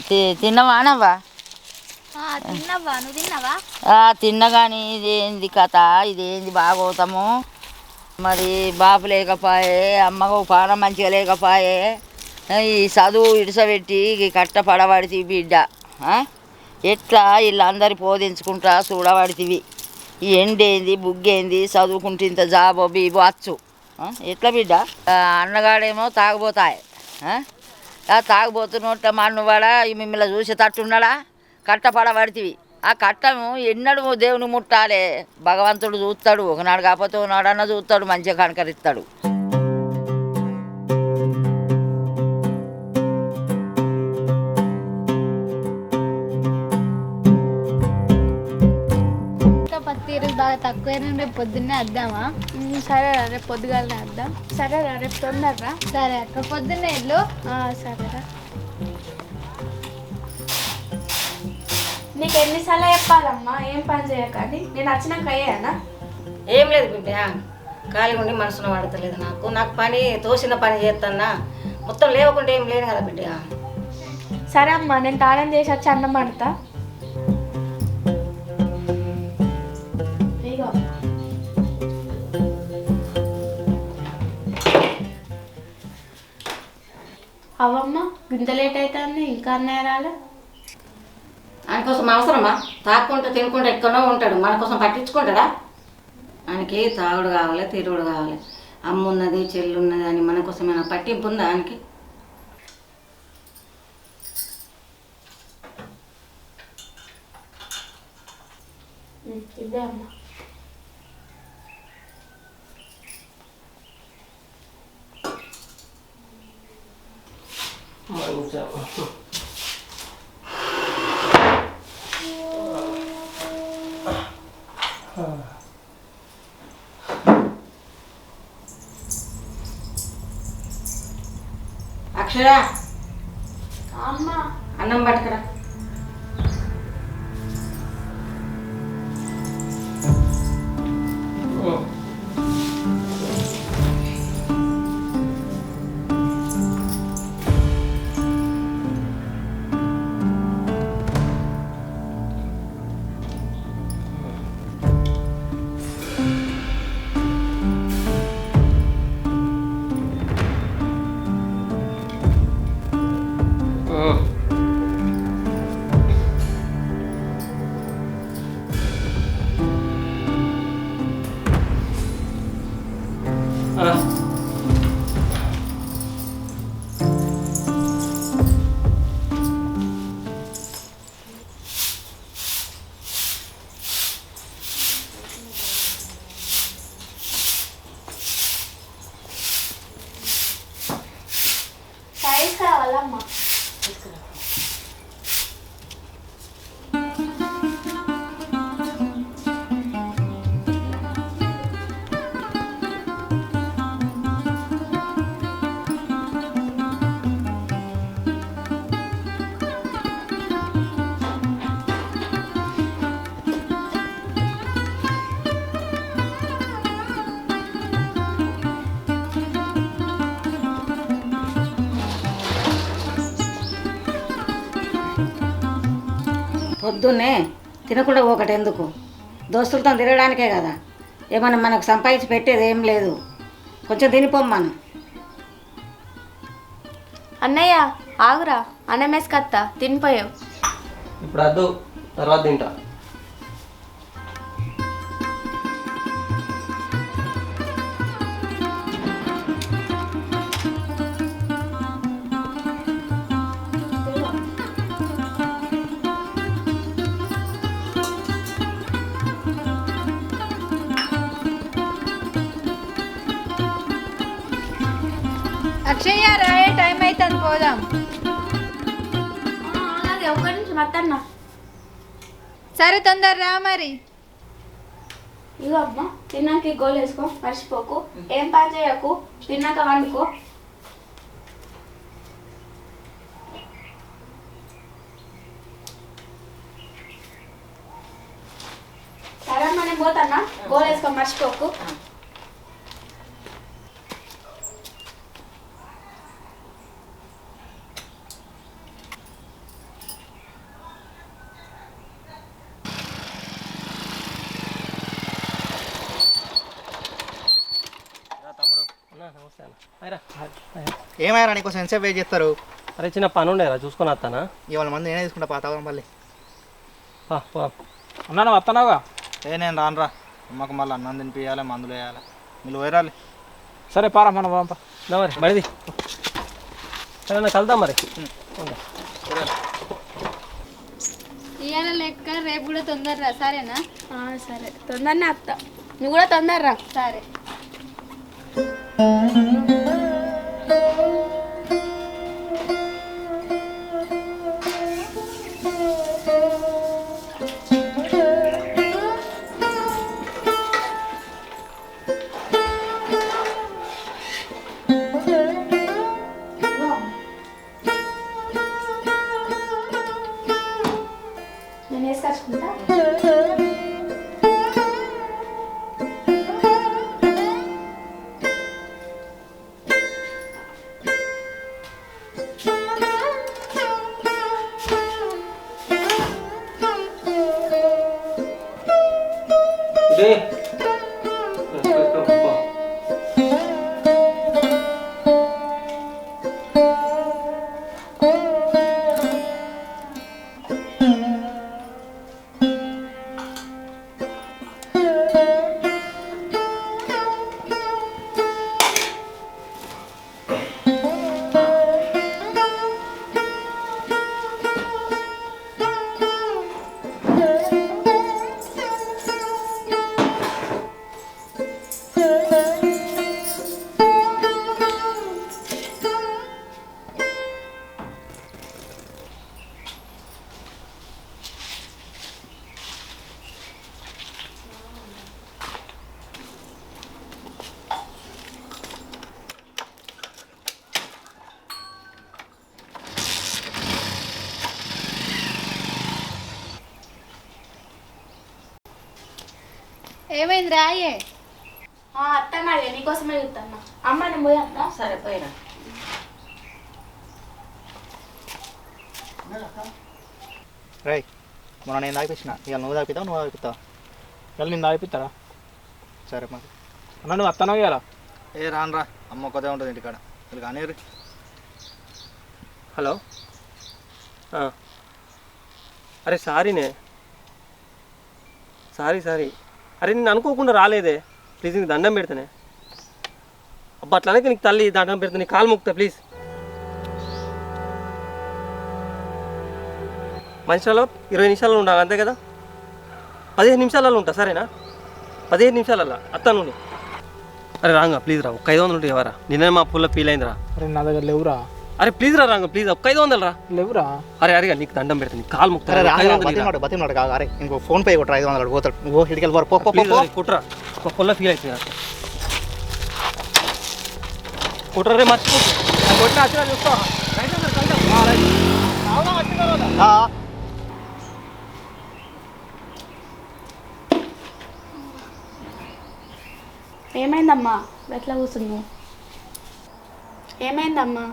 తి- తిన్నావా అనవ్వా ఆ, తిన్నావా నువ్వు తిన్నావా ఆ, తిన్నా కానీ ఇదేంది కథ? ఇదేంది బాగోతాము మరి బాపు లేకపోయే అమ్మకు పానం మంచిగా లేకపోయే ఈ చదువు ఇడిసబెట్టి కట్ట పడబడితి బిడ్డ? ఎట్లా వీళ్ళందరి పోదించుకుంటా చూడబడితివి. ఈ ఎండేంది బుగ్గేంది చదువుకుంటే ఇంత జాబో బీబో వచ్చు ఆ? ఎట్లా బిడ్డ? అన్నగాడేమో తాగబోతాయి. తాగబోతున్నట్ట మన్నువాడ మిమ్మల్ని చూసి తట్టున్నాడా? కట్ట పడబడితివి ఆ కట్టము ఎన్నడు దేవుని ముట్టాలే. భగవంతుడు చూస్తాడు ఒకనాడు కాకపోతే ఒకనాడన్నా చూస్తాడు మంచిగా కనకరిస్తాడు. తక్కువైనా రేపు పొద్దున్నే వద్దామా సరే రేపు పొద్దుగాలనే వద్దాం సరే రేపు తొందరరా. సరే అక్క పొద్దున్నే ఇల్లు సరేరా. నీకు ఎన్నిసార్లు చెప్పాలమ్మా? ఏం పని చేయకండి నేను వచ్చినాక అయ్యానా? ఏం లేదు బిడ్డ. ఖాళీ ఉండి మనసున పడతలేదు నాకు. నాకు పని తోసిన పని చేస్తానా మొత్తం లేవకుంటే ఏం లేను కదా బిడ్డ. సరే అమ్మా నేను తాళం చేసి వచ్చి అన్నం పడతా అవమ్మ ఇంత లేట్ అవుతుంది ఇంకా అన్నయ్య రాలే ఆయన కోసం అవసరమా? తాక్కుంటూ తినుకుంటూ ఎక్కడో ఉంటాడు. మన కోసం పట్టించుకుంటాడా? ఆయనకి తాగుడు కావాలి తిరుగుడు కావాలి. అమ్మ ఉన్నది చెల్లు ఉన్నది అని మన కోసం ఏమైనా పట్టింపు ఉందా ఆయనకి? ఇదే అమ్మా. అక్షర? అమ్మ అన్నం పట్టుకురా. పొద్దున్నే తినకుండా ఒకటి ఎందుకు దోస్తులతో తిరగడానికే కదా. ఏమన్నా మనకు సంపాదించి పెట్టేది ఏం లేదు. కొంచెం తినిపోమ్మను అన్నయ్య ఆగురా. అన్నం వేసుకత్తా తినిపోయావు. ఇప్పుడు వద్దు తర్వాత తింటా. అక్షయ్య రాయే టైం అవుతుంది పోదాం. నిమిషం అత్తన్న సరే తొందర రా మరి. ఇగో అమ్మ తిన్నాక ఈ గోలు వేసుకో మర్చిపోకు. ఏం పని చేయకు తిన్నాక వండుకో. సరే అమ్మ నేను పోతానా? గోలు వేసుకో మర్చిపోకు. ఏమైనా నీకోసం ఎంతసేపు వెయిట్ చేస్తారు? అరే చిన్న పని ఉండేరా చూసుకొని వస్తానా? ఇవాళ మంది నేనే తీసుకుంటా పాత మళ్ళీ. అన్నా నువ్వు వస్తున్నావుగా ఏ నేను రానురా. అమ్మకు మళ్ళీ అన్నం తినిపించాలి మందులు వేయాలి. మీరు పోయిరాలి సరే పారా మనం పంప మరి మరిది సరే కలుద్దాం మరి. ఇవాళ లెక్క రేపు కూడా తొందరరా సరేనా? ఆ, సరే. తొందరనే అత్త నువ్వు కూడా తొందరరా? సరే. నేను ఏమైంది రాయే? ఆ, అత్త నాడే నీకోసమే చూస్తాను అమ్మ నేను పోయి అత్త. సరే పోయిరా. రై మొన్న నేను తాగిపించిన. ఇవాళ నువ్వు తాగిపిస్తావు నువ్వు తాగిపిస్తావు? వెళ్ళి నిన్ను ఆగిపిస్తారా సరే మరి. అన్న నువ్వు వస్తున్నావు ఇవాళ? ఏ రానురా అమ్మ ఒక్కదే ఉంటుంది ఇంటికాడ. వీళ్ళు కానీ హలో? ఆ. అరే సారీనే. Sorry sorry. అరే నేను అనుకోకుండా రాలేదే. ప్లీజ్ నీకు దండం పెడతానే. అబ్బా అట్లానే నీకు తల్లి దండం పెడతా నీ కాలు మొక్కుతా ప్లీజ్. మనిషిలో ఇరవై నిమిషాలు ఉండాలి అంతే కదా? పదిహేను నిమిషాలలో ఉంటా సరేనా? పదిహేను నిమిషాలలో అత్తాను అరే రాంగా ప్లీజ్ రా ఒక ఐదు వందలు ఉంటాయి ఎవరా? నిన్నే మా పుల్ల ఫీల్ అయిందిరా. అరే నా దగ్గర లేవురా. అరే ప్లీజ్ రా రాంగ ప్లీజ్ ఒక ఐదు వందలు రా. లేవురా. అరే అరే నీకు దండం పెడతా నీకు కాలు ముక్తా వందలు ఇరా. బతిమాడు బతిమాడు కాదు అరే ఇంకో ఫోన్ పే కొట్టరా ఐదు వందలు పోతాడు. నువ్వు ఇటుకి వెళ్ళి పో పో, పో రా, కుట్రా. ఒక పుల్ల ఫీల్ అవుతుంది రా. కుట్రా రే మర్చిపో. కొట్టిన వచ్చినా చూసుకో ఆ, ఏమైందమ్మా? ఎట్లా కూర్చున్నావు? ఏమైందమ్మా?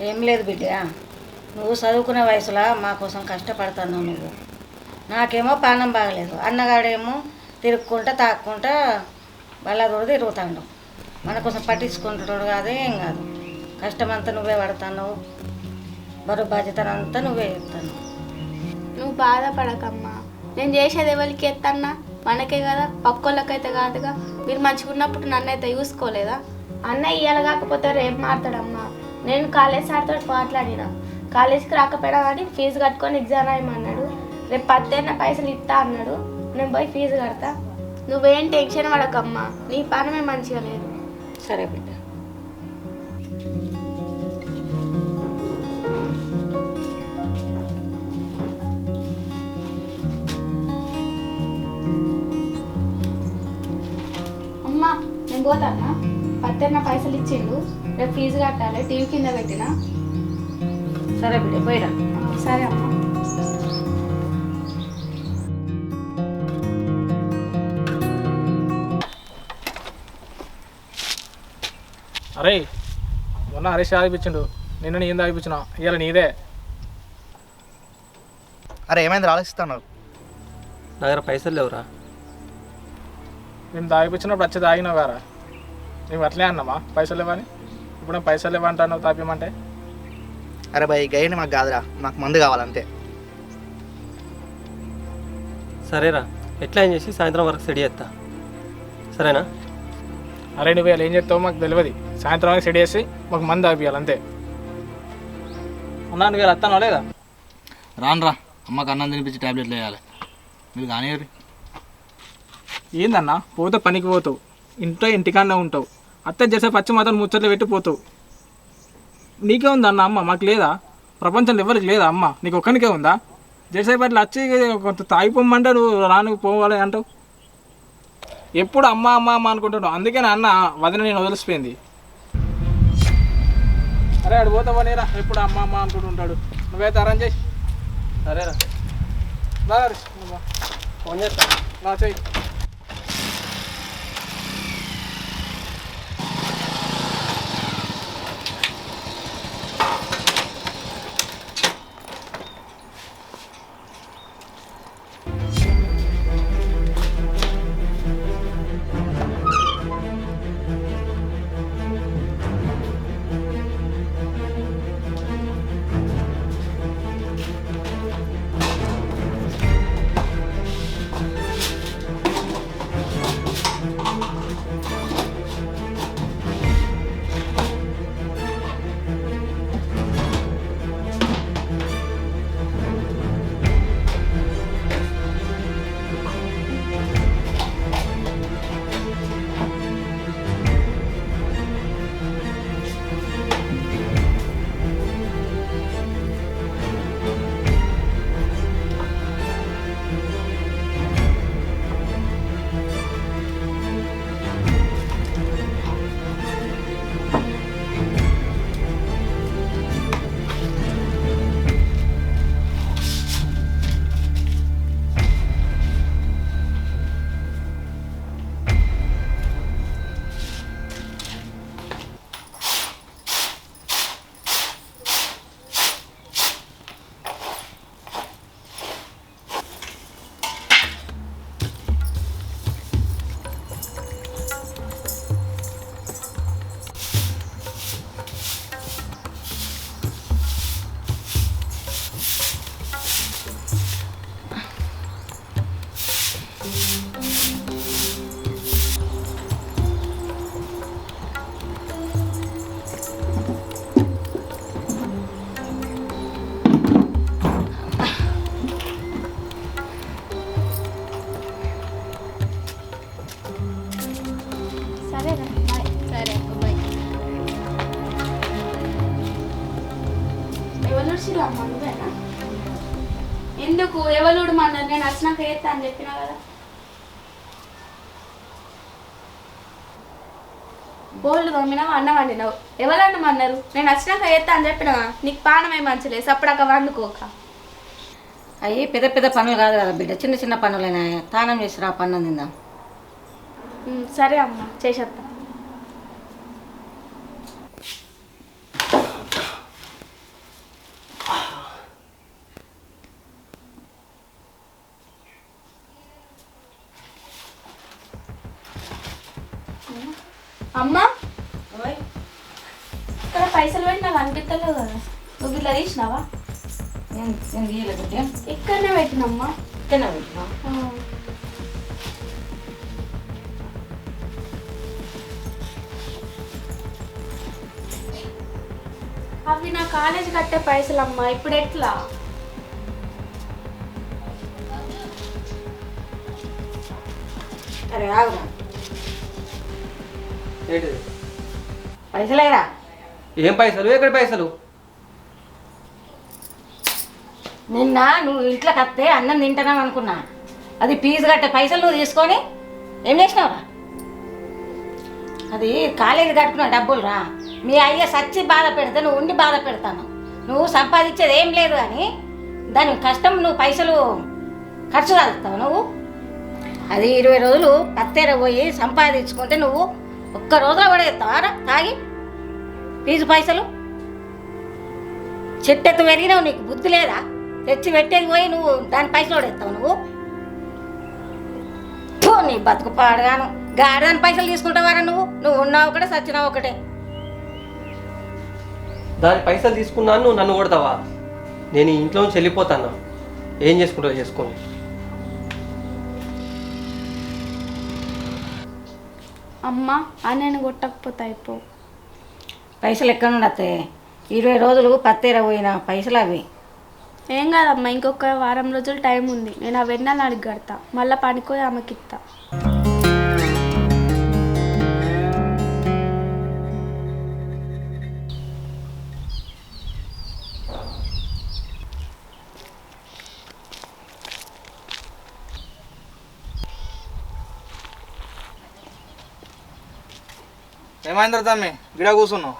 ఏం లేదు బిడ్డ. నువ్వు చదువుకునే వయసులో మా కోసం కష్టపడుతున్నావు నువ్వు. నాకేమో పానం బాగలేదు. అన్నగాడేమో తిరుక్కుంటా తాక్కుంటా బల్లదోడు తిరుగుతాడు. మన కోసం పట్టించుకుంటున్నాడు కాదు ఏం కాదు. కష్టమంతా నువ్వే పడుతున్నావు. బరువు బాధ్యతనంతా నువ్వే చెప్తాను నువ్వు బాధపడకమ్మా. నేను చేసేది ఎవరికి ఎత్తన్నా? మనకే కదా పక్కోళ్ళకైతే కాదుగా. మీరు మంచిగా ఉన్నప్పుడు నన్ను అయితే చూసుకోలేదా? అన్న ఇయ్యాల కాకపోతే రేపు మాట్లాడమ్మా నేను కాలేజ్ సార్తో మాట్లాడిన. కాలేజ్కి రాకపోయినా కానీ ఫీజు కట్టుకొని ఎగ్జామ్ రాయమన్నాడు. రేపు పద్దెన్న పైసలు ఇస్తా అన్నాడు. నేను పోయి ఫీజు కడతా. నువ్వేం టెన్షన్ పడకమ్మా. నీ పనమే మంచిగా లేదు. సరే బిడ్డ. అమ్మా నేను పోతానా? పద్దెన్న పైసలు ఇచ్చిండు. రేపు ఫీజు కట్టాలి టీవీ కింద పెట్టినా? సరే బిడ్డ పోయిరా. సరే అమ్మా. అరే మొన్న హరీష్ ఆగిపించిండు నిన్న నేను ఆగిపించిన ఇవాళ నీదే. అరే ఏమైంది? ఆలోచిస్తాను నా దగ్గర పైసలు లేవురా. నేను దాగిపించినప్పుడు వచ్చి తాగినావు గారా. మేము అట్లే అన్నామా? పైసలు ఇవ్వని ఇప్పుడు పైసలు ఇవ్వంటాను తాపిమంటే? అరే భయ్ గైని మాకు కాదురా. మాకు మందు కావాలంతే. సరేరా. ఎట్లా ఏం చేసి సాయంత్రం వరకు సెడి చేస్తా. సరేనా? అరే నువ్వు ఏం చెప్తావో మాకు తెలియదు సాయంత్రం వరకు సెట్ చేసి మాకు మంది తాపియాలి అంతే. అన్నా నువ్వు వస్తానో లేదా? రానురా. అమ్మకి అన్నం తినిపించి టాబ్లెట్లు వేయాలి. మీరు కానీ ఏందన్నా? పోతే పనికి పోతావు. ఇంట్లో ఇంటికాడనే ఉంటావు. అత్త చేసే పచ్చి మాత్రం ముచ్చట్లు పెట్టి పోతావు. నీకే ఉందా అన్న అమ్మ? మాకు లేదా? ప్రపంచంలో ఎవరికి లేదా అమ్మ? నీకు ఒక్కనికే ఉందా? చేసేపు అట్లా వచ్చి కొంత తాగిపోమ్మంటే నువ్వు రాను పోవాలి అంటావు. ఎప్పుడు అమ్మ అమ్మ అమ్మ అనుకుంటాడు అందుకే నా అన్న వదిన నేను వదిలిసిపోయింది. అరే అడు పోతావా నేరా? ఎప్పుడు అమ్మ అమ్మ అనుకుంటుంటాడు. నువ్వైతే అరేంజ్ చేసి సరేరా. ఫోన్ చేస్తా. రా చెయ్యి. అమ్మ ఎందుకు? ఎవరు మన్నారు నేను వచ్చినాక చేస్తా అని చెప్పినా కదా. బోళ్ళు తోమినావు అన్నం వండినావు? ఎవరు అన్నమన్నారు నేను వచ్చినాక చేస్తా అని చెప్పినా నీకు పానమే మంచిలే. సప్పుడాక వండుకోక. అవి పెద్ద పెద్ద పనులు కాదు కదా బిడ్డ. చిన్న చిన్న పనులైనా. తానం చేసి రా పన్ను తిందాం. సరే అమ్మ. చేసేస్తా అమ్మ! ఇక్కడ పైసలు పెట్టి నాకు అనిపించలేదు కదా. నువ్వు ఇట్లా తీసినావా? నేను నేను బిడ్డ ఇక్కడనే పెట్టినమ్మా. బిడ్డ ఆ. అవి నా కాలేజ్ కట్టే పైసలు అమ్మా ఇప్పుడు ఎట్లా? అరే ఆగురా. ఏంటిది? పైసలేరా? ఏం పైసలు? ఎక్కడ పైసలు? నిన్న నువ్వు ఇంట్లోకి వస్తే అన్నం తింటున్నావు అనుకున్నా. అది ఫీజు కట్టే పైసలు నువ్వు తీసుకొని ఏం చేసినావురా? అది కాలేజీ కట్టుకున్న డబ్బులు రా మీ అయ్య సచ్చి బాధ పెడితే నువ్వు ఉండి బాధ పెడతాను. నువ్వు సంపాదించేది ఏం లేదు కానీ దాని కష్టం నువ్వు పైసలు ఖర్చు కాదుతావు నువ్వు. అది ఇరవై రోజులు పత్తేర పోయి సంపాదించుకుంటే నువ్వు ఒక్క రోజులో పడేస్తావా తాగి. ఫీజు పైసలు. చెట్టెత్తు పెరిగినావు నీకు బుద్ధి లేదా? తెచ్చి పెట్టేది పోయి నువ్వు దాని పైసలు కూడా ఎత్తావు నువ్వు. నీ బతుకు పాడగాను. గాడిదాని పైసలు తీసుకుంటావారా నువ్వు? నువ్వు ఉన్నావు ఒకటే సచ్చినావు ఒకటే. దాని పైసలు తీసుకున్నాను నువ్వు నన్ను కొడతావా? నేను ఇంట్లో నుంచి వెళ్ళిపోతాను. ఏం చేసుకుంటావు చేసుకోండి అమ్మ అన్నయ్యని కొట్టకపోతే అయిపో. పైసలు ఎక్కడ నుండి వస్తాయి ఇరవై రోజులు పత్తేర పోయిన పైసలు అవి. ఏం కాదమ్మా ఇంకొక వారం రోజులు టైం ఉంది. నేను ఆ వెన్నెల అడిగి కడతా. మళ్ళీ పనికోయి ఆమెకి ఇస్తా ఏమైంది తమ్మి? గిడ కూర్చున్నావు.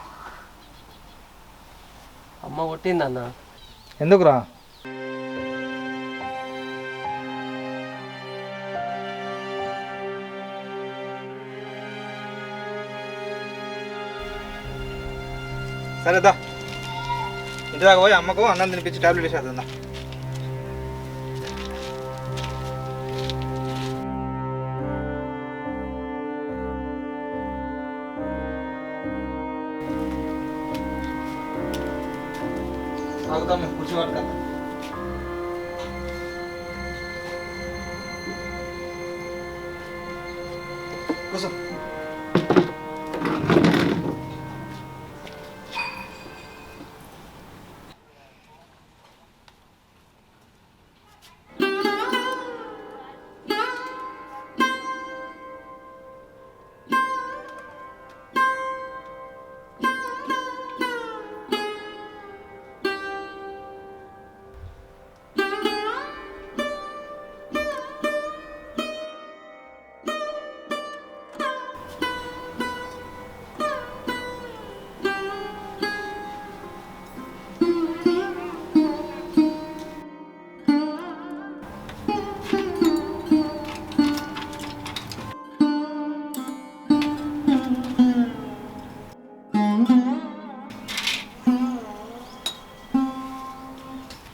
అమ్మ కొట్టిందన్న ఎందుకురా? సరేదా ఇంటి దాకా పోయి అమ్మకు అన్నం తినిపించి టాబ్లెట్ వేసేద్దా తాగుతాం కూర్చో పట్టుకుందా కూర్చో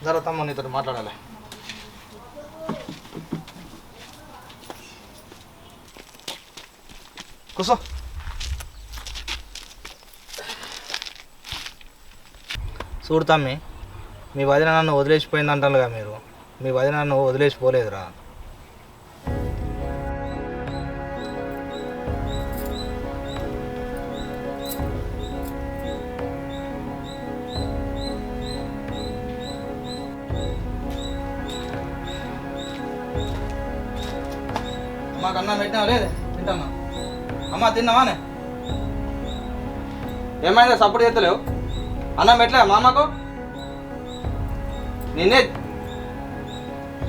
జర తమ్ముడు నీతో మాట్లాడాలి. కూసో. చూడు తమ్మి మీ వదిన నన్ను వదిలేసిపోయింది అంటారుగా మీరు. మీ వదిన నన్ను వదిలేసిపోలేదురా. పెట్టినావా లేదు తింటామా అమ్మ తిన్నావానే ఏమైందా? సపోర్ట్ చేస్తలేవు? అన్నం పెట్టలే మా అమ్మకు? నిన్నే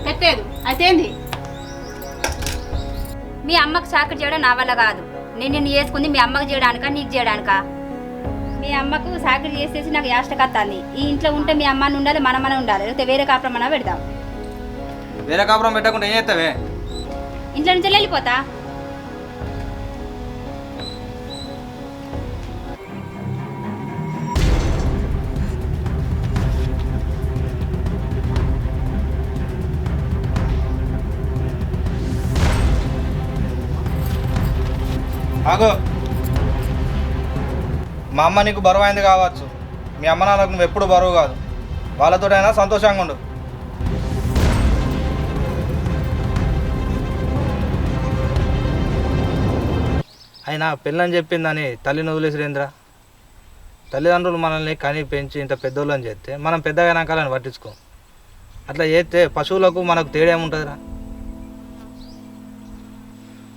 పెట్టలేదు. అయితే ఏంది మీ అమ్మకు చాకరీ చేయడం నా వల్ల కాదు. నేను నిన్ను చేసుకుంది మీ అమ్మకు చేయడానికా నీకు చేయడానికా? మీ అమ్మకు చాకరీ చేసేసి నాకు యాష్టకత్తాంది. ఈ ఇంట్లో ఉంటే మీ అమ్మని ఉండాలి మన మన ఉండాలి. లేకపోతే వేరే కాపురం అన్నా పెడదాం. వేరే కాపురం పెట్టకుండా ఏం చేస్తావే? ఇంట్లో నుంచి వెళ్ళిపోతా. ఆగో. మా అమ్మ నీకు బరువు అయింది కావచ్చు. మీ అమ్మ నాన్నకు నువ్వు ఎప్పుడు బరువు కాదు. వాళ్ళతోటైనా సంతోషంగా ఉండు. అయినా పిల్లని చెప్పిందని తల్లిని వదిలేసిరేంద్రా తల్లిదండ్రులు మనల్ని కని పెంచి ఇంత పెద్దోళ్ళని చేస్తే మనం పెద్దగా నాకాలని పట్టించుకో. అట్లా చేస్తే పశువులకు మనకు తేడా ఏముంటుందిరా?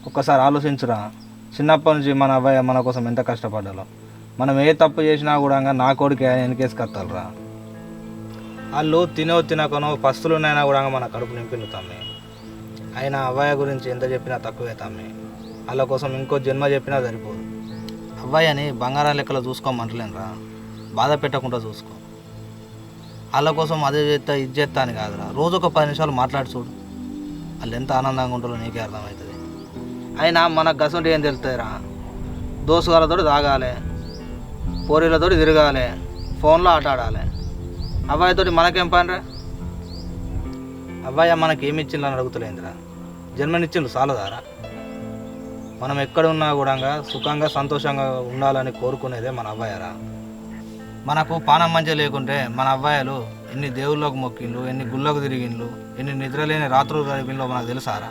ఒక్కసారి ఆలోచించురా. చిన్నప్పటి నుంచి మన అబ్బాయి మన కోసం ఎంత కష్టపడ్డాలో. మనం ఏ తప్పు చేసినా కూడా నా కొడుకు వెనకేసుకొస్తారా వాళ్ళు తినో తినకనో పస్తులున్నైనా కూడా మన కడుపు నింపిండు తమ్మి. అయినా అవ్వయ్య గురించి ఎంత చెప్పినా తక్కువే తమ్మి. వాళ్ళ కోసం ఇంకో జన్మ చెప్పినా సరిపోదు. అవ్వయ్యని బంగారం లెక్కలో చూసుకోమంటలేనురా. బాధ పెట్టకుండా చూసుకో. వాళ్ళ కోసం అదే చేస్తా ఇది చేస్తా అని కాదురా. రోజు ఒక పది నిమిషాలు మాట్లాడి చూడు. వాళ్ళు ఎంత ఆనందంగా ఉంటారో నీకే అర్థమవుతుంది. అయినా మనకు గసుంటి ఏం తెలుస్తాయిరా దోసుగాలతో తాగాలి పోరీలతో తిరగాలి ఫోన్లో ఆట ఆడాలి అబ్బాయితోటి మనకేం పనిరా అబ్బాయి మనకి ఏమి ఇచ్చిందని అడుగుతలేదురా. జన్మనిచ్చిండు చాలదారా మనం ఎక్కడ ఉన్నా కూడా సుఖంగా సంతోషంగా ఉండాలని కోరుకునేదే మన అబ్బాయరా మనకు పానం మంచిగా లేకుంటే మన అబ్బాయిలు ఎన్ని దేవుళ్ళకు మొక్కిండ్లు ఎన్ని గుళ్ళకు తిరిగిండ్లు ఎన్ని నిద్రలేని రాత్రులు గడిపిండ్లో మనకు తెలుసారా?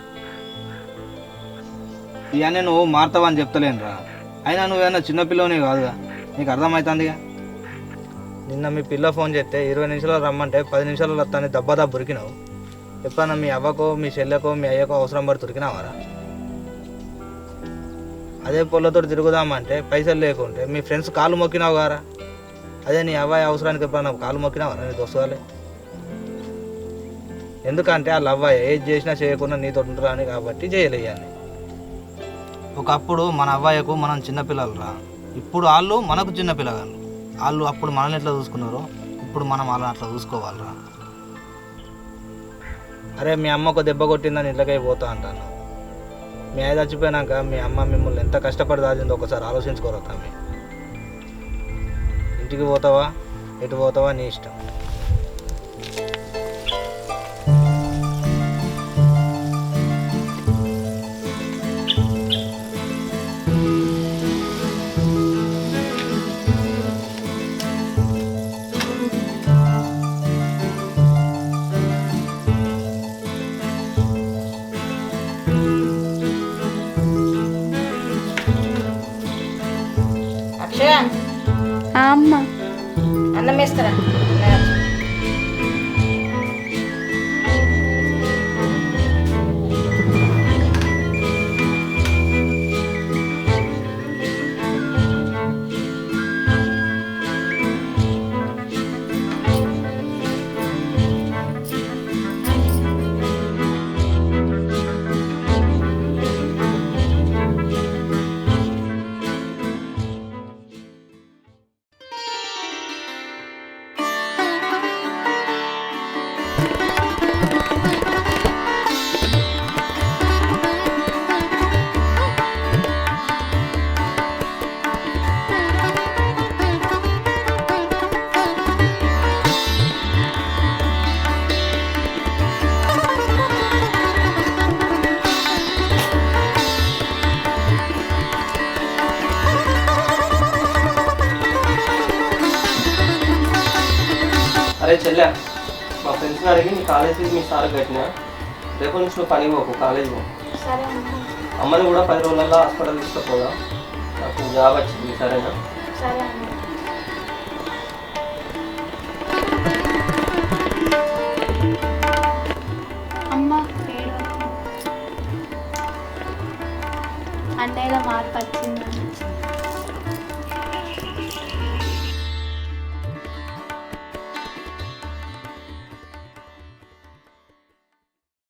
ఇవన్నీ నువ్వు మారుతావని చెప్తలేనురా. అయినా నువ్వేమన్నా చిన్నపిల్లనే కాదుగా. నీకు అర్థమవుతుందిగా? నిన్న మీ పిల్ల ఫోన్ చేస్తే ఇరవై నిమిషాలు రమ్మంటే పది నిమిషాలు వస్తాను దెబ్బ దెబ్బ ఉరికినావు. ఎప్పుడన్నా మీ అవ్వకో మీ చెల్లెకో మీ అయ్యకో అవసరం పడి దొరికినావారా అదే పొల్లతో తిరుగుదామంటే పైసలు లేకుంటే మీ ఫ్రెండ్స్ కాలు మొక్కినావు గారా అదే నీ అవ్వాయి అవసరానికి ఎప్పుడన్నా కాలు మొక్కినావారా నీ దోస్తుగాలే ఎందుకంటే వాళ్ళ అవ్వాయి ఏది చేసినా చేయకుండా నీతో ఉంటారని కాబట్టి చేయలేయాలి ఒకప్పుడు మన అవ్వయ్యకు మనం చిన్నపిల్లలు రా ఇప్పుడు వాళ్ళు మనకు చిన్నపిల్లగాళ్ళు. వాళ్ళు అప్పుడు మనల్ని ఎట్లా చూసుకున్నారో ఇప్పుడు మనం వాళ్ళని అట్లా చూసుకోవాలిరా. అరే మీ అమ్మకు దెబ్బ కొట్టిందని ఇళ్ళకై పోతా అంటాను. మీ అయ్య చచ్చిపోయినాక మీ అమ్మ మిమ్మల్ని ఎంత కష్టపడి దాచిందో ఒకసారి ఆలోచించుకోరా తమ్మి. ఇంటికి పోతావా? ఎటు పోతావా? నీ ఇష్టం. అరే చెల్లె మా ఫ్రెండ్స్ని అడిగి నీ కాలేజ్ ఫీజు మీ సార్ కట్టినా? రేపు నుంచి నువ్వు పని పోకు కాలేజ్ పో. అమ్మని కూడా పది రోజులలో హాస్పిటల్ తీసుకుపోదా. నాకు జాబ్ వచ్చింది సరేనా?